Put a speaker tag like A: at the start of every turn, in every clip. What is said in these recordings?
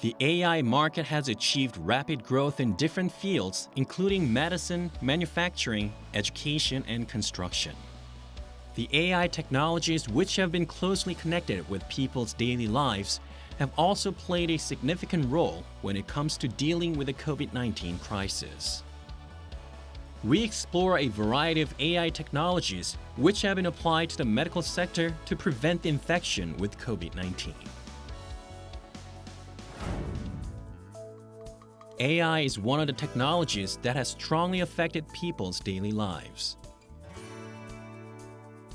A: The AI market has achieved rapid growth in different fields, including medicine, manufacturing, education, and construction. The AI technologies, which have been closely connected with people's daily lives, have also played a significant role when it comes to dealing with the COVID 19 crisis. We explore a variety of AI technologies which have been applied to the medical sector to prevent the infection with COVID 19. AI is one of the technologies that has strongly affected people's daily lives.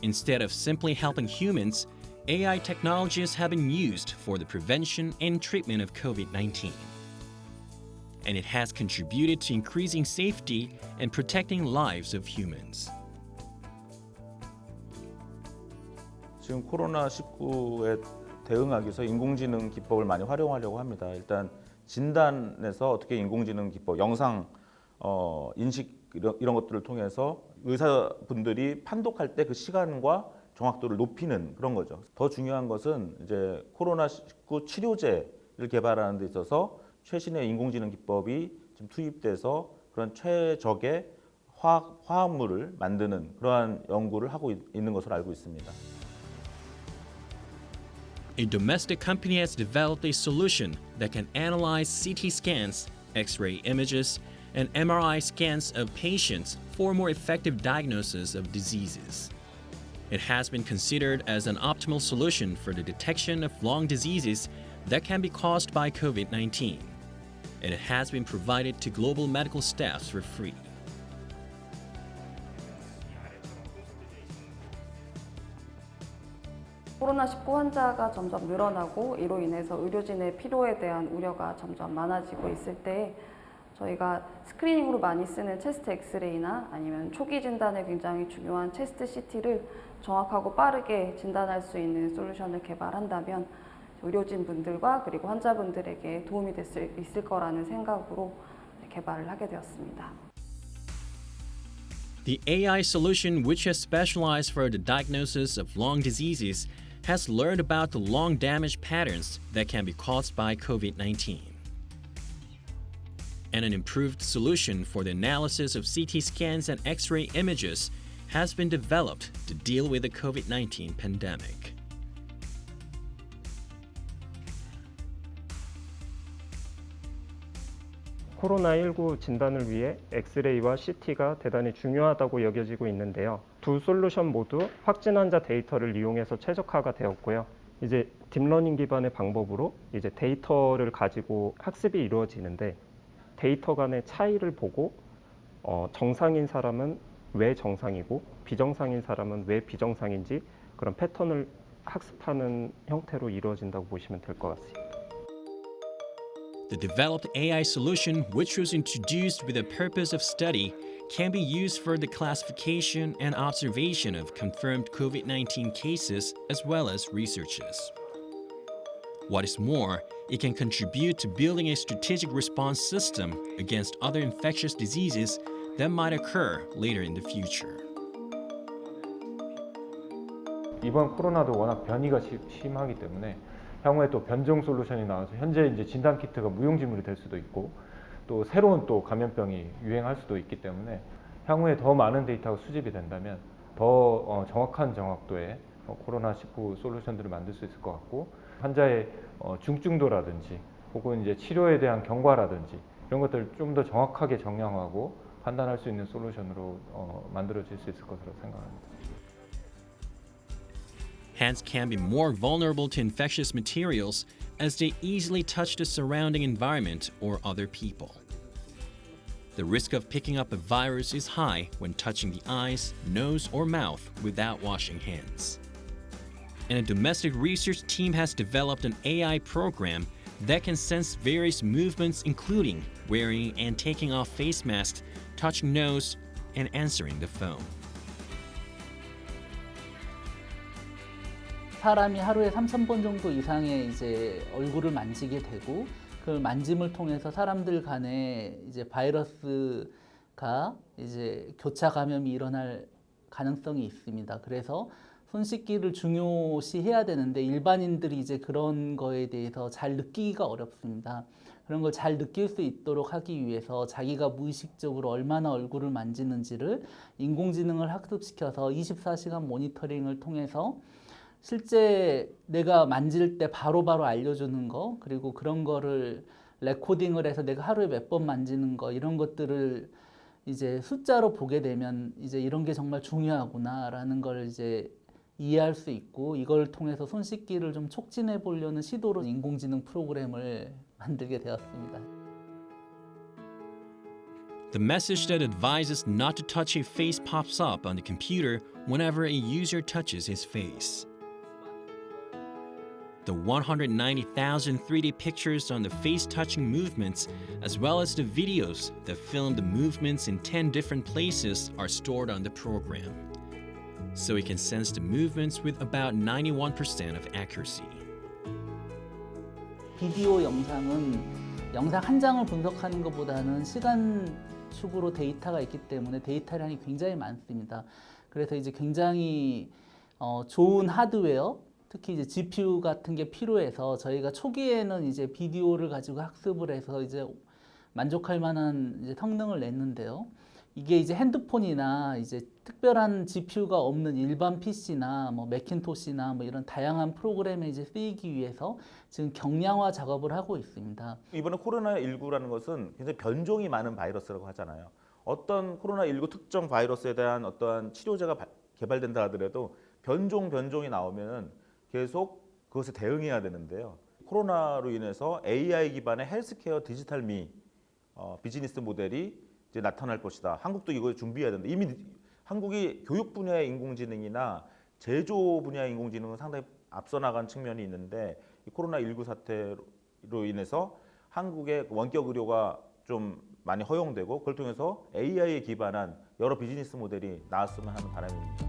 A: Instead of simply helping humans, AI technologies have been used for the prevention and treatment of COVID 19. And it has contributed to increasing safety and protecting lives of humans.
B: 지금 코로나 19에 대응하기 위해서 인공지능 기법을 많이 활용하려고 합니다. 일단 진단에서 어떻게 인공지능 기법, 영상 어, 인식 이런, 이런 것들을 통해서 의사분들이 판독할 때 그 시간과 정확도를 높이는 그런 거죠. 더 중요한 것은 이제 코로나 19 치료제를 개발하는 데 있어서 최신의 인공지능 기법이 지금 투입돼서 그런 최적의 화학, 화합물을 만드는 그러한 연구를 하고 있- 있는 것으로 알고 있습니다.
A: A domestic company has developed a solution that can analyze CT scans, X ray images, and MRI scans of patients for more effective diagnosis of diseases. It has been considered as an optimal solution for the detection of lung diseases that can be caused by COVID 19. And it has been provided to global medical staffs for free.
C: 코로나19 환자가 점점 늘어나고 이로 인해서 의료진의 필요에 대한 우려가 점점 많아지고 있을 때 저희가 스크리닝으로 많이 쓰는 체스트 엑스레이나 아니면 초기 진단에 굉장히 중요한 체스트 CT를 정확하고 빠르게 진단할 수 있는 솔루션을 개발한다면 의료진 분들과 그리고 환자분들에게 도움이 될 수 있을 거라는 생각으로 개발을 하게 되었습니다.
A: The AI solution, which has specialized for the diagnosis of lung diseases, has learned about the lung damage patterns that can be caused by COVID 19. And an improved solution for the analysis of CT scans and X ray images has been developed to deal with the COVID 19 pandemic.
D: 코로나19 진단을 위해 엑스레이와 CT가 대단히 중요하다고 여겨지고 있는데요. 두 솔루션 모두 확진 환자 데이터를 이용해서 최적화가 되었고요. 이제 딥러닝 기반의 방법으로 이제 데이터를 가지고 학습이 이루어지는데 데이터 간의 차이를 보고 어, 정상인 사람은 왜 정상이고 비정상인 사람은 왜 비정상인지 그런 패턴을 학습하는 형태로 이루어진다고 보시면 될 것 같습니다.
A: The developed AI solution, which was introduced with the purpose of study, can be used for the classification and observation of confirmed COVID 19 cases as well as researches. What is more, it can contribute to building a strategic response system against other infectious diseases that might occur later in the future.
E: 이번 코로나도 워낙 변이가 시- 심하기 때문에 향후에 또 변종 솔루션이 나와서 현재 이제 진단 키트가 무용지물이 될 수도 있고 또 새로운 또 감염병이 유행할 수도 있기 때문에 향후에 더 많은 데이터가 수집이 된다면 더 어, 정확한 정확도의 어, 코로나 19 솔루션들을 만들 수 있을 것 같고 환자의 어, 중증도라든지 혹은 이제 치료에 대한 경과라든지 이런 것들을 좀 더 정확하게 정량하고 판단할 수 있는 솔루션으로 어, 만들어질 수 있을 것으로 생각합니다.
A: Hands can be more vulnerable to infectious materials as they easily touch the surrounding environment or other people. The risk of picking up a virus is high when touching the eyes, nose, or mouth without washing hands. And a domestic research team has developed an AI program that can sense various movements, including wearing and taking off face masks, touching nose, and answering the phone.
F: 사람이 하루에 3,000번 정도 이상의 이제 얼굴을 만지게 되고 그 만짐을 통해서 사람들 간에 이제 바이러스가 이제 교차 감염이 일어날 가능성이 있습니다. 그래서 손 씻기를 중요시 해야 되는데 일반인들이 이제 그런 거에 대해서 잘 느끼기가 어렵습니다. 그런 걸 잘 느낄 수 있도록 하기 위해서 자기가 무의식적으로 얼마나 얼굴을 만지는지를 인공지능을 학습시켜서 24시간 모니터링을 통해서 실제 내가 만질 때 바로바로 알려주는 거 그리고 그런 거를 레코딩을 해서 내가 하루에 몇 번 만지는 거 이런 것들을 이제 숫자로 보게 되면 이제 이런 게 정말 중요하구나라는 걸 이제 이해할 수 있고 이걸 통해서 손 씻기를 좀 촉진해 보려는 시도로 인공지능 프로그램을 만들게 되었습니다.
A: The message that advises not to touch a face pops up on the computer whenever a user touches his face. The 190,000 3D pictures on the face touching movements, as well as the videos that film the movements in 10 different places, are stored on the program. So it can sense the movements with about 91% of accuracy.
F: 비디오 영상은 영상 한 장을 분석하는 것보다는 시간 축으로 데이터가 있기 때문에 데이터량이 굉장히 많습니다. 그래서 이제 굉장히 어, 좋은 하드웨어, 특히 이제 GPU 같은 게 필요해서 저희가 초기에는 이제 비디오를 가지고 학습을 해서 이제 만족할 만한 이제 성능을 냈는데요. 이게 이제 핸드폰이나 이제 특별한 GPU가 없는 일반 PC나 뭐 매킨토시나 뭐 이런 다양한 프로그램에 이제 쓰이기 위해서 지금 경량화 작업을 하고 있습니다.
B: 이번에 코로나19라는 것은 굉장히 변종이 많은 바이러스라고 하잖아요. 어떤 코로나19 특정 바이러스에 대한 어떠한 치료제가 바- 개발된다 하더라도 변종 변종이 나오면은 계속 그것에 대응해야 되는데요. 코로나로 인해서 AI 기반의 헬스케어 디지털 미 어, 비즈니스 모델이 이제 나타날 것이다. 한국도 이걸 준비해야 된다. 이미 한국이 교육 분야의 인공지능이나 제조 분야의 인공지능은 상당히 앞서 나간 측면이 있는데 이 코로나 19 사태로 인해서 한국의 원격 의료가 좀 많이 허용되고 그걸 통해서 AI에 기반한 여러 비즈니스 모델이 나왔으면 하는 바람입니다.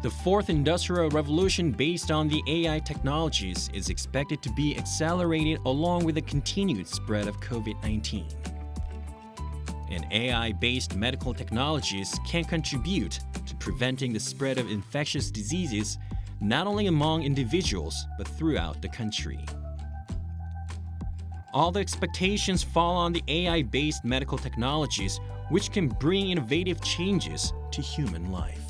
A: The fourth industrial revolution based on the AI technologies is expected to be accelerated along with the continued spread of COVID 19. And AI based medical technologies can contribute to preventing the spread of infectious diseases not only among individuals but throughout the country. All the expectations fall on the AI based medical technologies, which can bring innovative changes to human life.